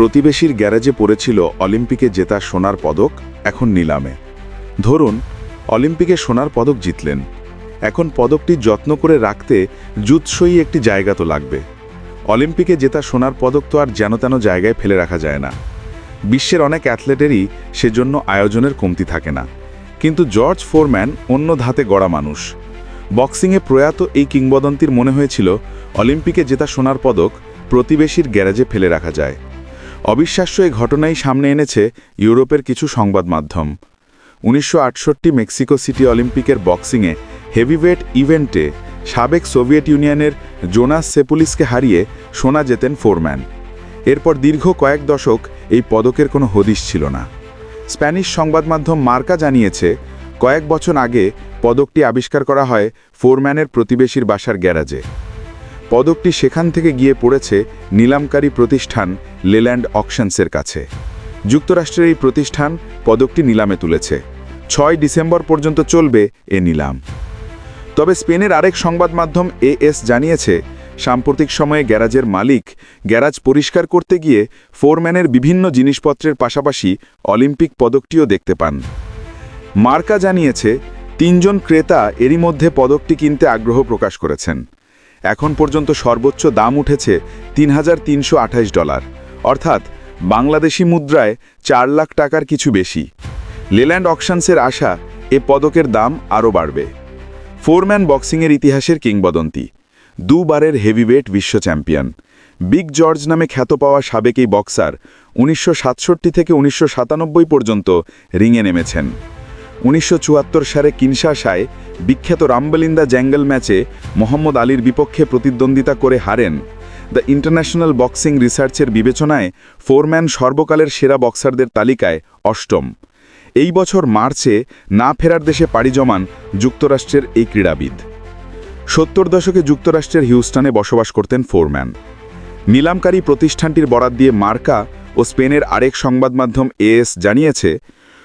প্রতিবেশীর গ্যারেজে পড়েছিল অলিম্পিকে জেতা সোনার পদক, এখন নিলামে। ধরুন, অলিম্পিকে সোনার পদক জিতলেন। এখন পদকটি যত্ন করে রাখতে জুৎসই একটি জায়গা তো লাগবে। অলিম্পিকে জেতা সোনার পদক তো আর যেন তেন জায়গায় ফেলে রাখা যায় না। বিশ্বের অনেক অ্যাথলেটেরই সেজন্য আয়োজনের কমতি থাকে না। কিন্তু জর্জ ফোরম্যান অন্য ধাতে গড়া মানুষ। বক্সিংয়ে প্রয়াত এই কিংবদন্তির মনে হয়েছিল, অলিম্পিকে জেতা সোনার পদক প্রতিবেশীর গ্যারেজে ফেলে রাখা যায়। অবিশ্বাস্য এই ঘটনাই সামনে এনেছে ইউরোপের কিছু সংবাদ মাধ্যম। উনিশশো আটষট্টি মেক্সিকো সিটি অলিম্পিকের বক্সিংয়ে হেভিওয়েট ইভেন্টে সাবেক সোভিয়েত ইউনিয়নের জোনাস সেপুলিসকে হারিয়ে সোনা জেতেন ফোরম্যান। এরপর দীর্ঘ কয়েক দশক এই পদকের কোনো হদিশ ছিল না। স্প্যানিশ সংবাদ মাধ্যম মার্কা জানিয়েছে, কয়েক বছর আগে পদকটি আবিষ্কার করা হয় ফোরম্যানের প্রতিবেশীর বাসার গ্যারাজে। পদকটি সেখান থেকে গিয়ে পড়েছে নিলামকারী প্রতিষ্ঠান লেল্যান্ড অকশনসের কাছে। যুক্তরাষ্ট্রের এই প্রতিষ্ঠান পদকটি নিলামে তুলেছে। ছয় ডিসেম্বর পর্যন্ত চলবে এ নিলাম। তবে স্পেনের আরেক সংবাদ মাধ্যম এএস জানিয়েছে, সাম্প্রতিক সময়ে গ্যারাজের মালিক গ্যারাজ পরিষ্কার করতে গিয়ে ফোরম্যানের বিভিন্ন জিনিসপত্রের পাশাপাশি অলিম্পিক পদকটিও দেখতে পান। মার্কা জানিয়েছে, তিনজন ক্রেতা এরই মধ্যে পদকটি কিনতে আগ্রহ প্রকাশ করেছেন। এখন পর্যন্ত সর্বোচ্চ দাম উঠেছে তিন ডলার। অর্থাৎ বাংলাদেশি মুদ্রায় চার লাখ টাকার কিছু বেশি। লেল্যান্ড অকশনসের আশা এ পদকের দাম আরও বাড়বে। ফোরম্যান বক্সিংয়ের ইতিহাসের কিংবদন্তি। দুবারের হেভিওয়েট বিশ্ব চ্যাম্পিয়ন। বিগ জর্জ নামে খ্যাত পাওয়া সাবেক এই বক্সার উনিশশো সাতষট্টি থেকে উনিশশো সাতানব্বই পর্যন্ত রিংয়ে নেমেছেন। উনিশশো চুয়াত্তর সালে কিনশাসায় বিখ্যাত রাম্বলিন্দা জ্যাঙ্গল ম্যাচে মোহাম্মদ আলীর বিপক্ষে প্রতিদ্বন্দ্বিতা করে হারেন। দ্য ইন্টারন্যাশনাল বক্সিং রিসার্চের বিবেচনায় ফোরম্যান সর্বকালের সেরা বক্সারদের তালিকায় অষ্টম। এই বছর মার্চে না ফেরার দেশে পাড়ি জমান যুক্তরাষ্ট্রের এই ক্রীড়াবিদ। সত্তর দশকে যুক্তরাষ্ট্রের হিউস্টনে বসবাস করতেন ফোরম্যান। নিলামকারী প্রতিষ্ঠানটির বরাত দিয়ে মার্কা ও স্পেনের আরেক সংবাদ মাধ্যম এএস জানিয়েছে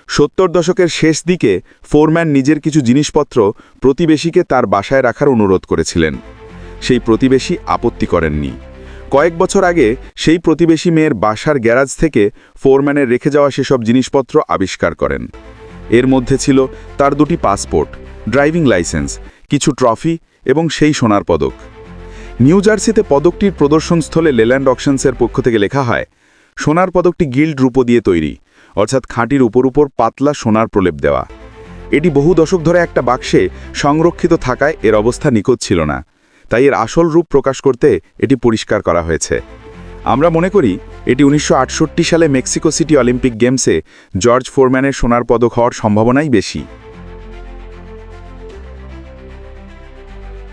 সত্তর দশকের শেষ দিকে ফোরম্যান নিজের কিছু জিনিসপত্র প্রতিবেশীকে তার বাসায় রাখার অনুরোধ করেছিলেন। সেই প্রতিবেশী আপত্তি করেননি। কয়েক বছর আগে সেই প্রতিবেশী মেয়ের বাসার গ্যারাজ থেকে ফোরম্যানের রেখে যাওয়া সেসব জিনিসপত্র আবিষ্কার করেন। এর মধ্যে ছিল তার দুটি পাসপোর্ট, ড্রাইভিং লাইসেন্স, কিছু ট্রফি এবং সেই সোনার পদক। নিউ জার্সিতে পদকটির প্রদর্শনস্থলে লেল্যান্ড অকশনসের পক্ষ থেকে লেখা হয় সোনার পদকটি গিল্ড রূপো দিয়ে তৈরি, অর্থাৎ খাঁটির উপর উপর পাতলা সোনার প্রলেপ দেওয়া। এটি বহু দশক ধরে একটা বাক্সে সংরক্ষিত থাকায় এর অবস্থা নিখোঁজ ছিল না। তাই এর আসল রূপ প্রকাশ করতে এটি পরিষ্কার করা হয়েছে। আমরা মনে করি, এটি উনিশশো আটষট্টি সালে মেক্সিকো সিটি অলিম্পিক গেমসে জর্জ ফোরম্যানের সোনার পদক হওয়ার সম্ভাবনাই বেশি।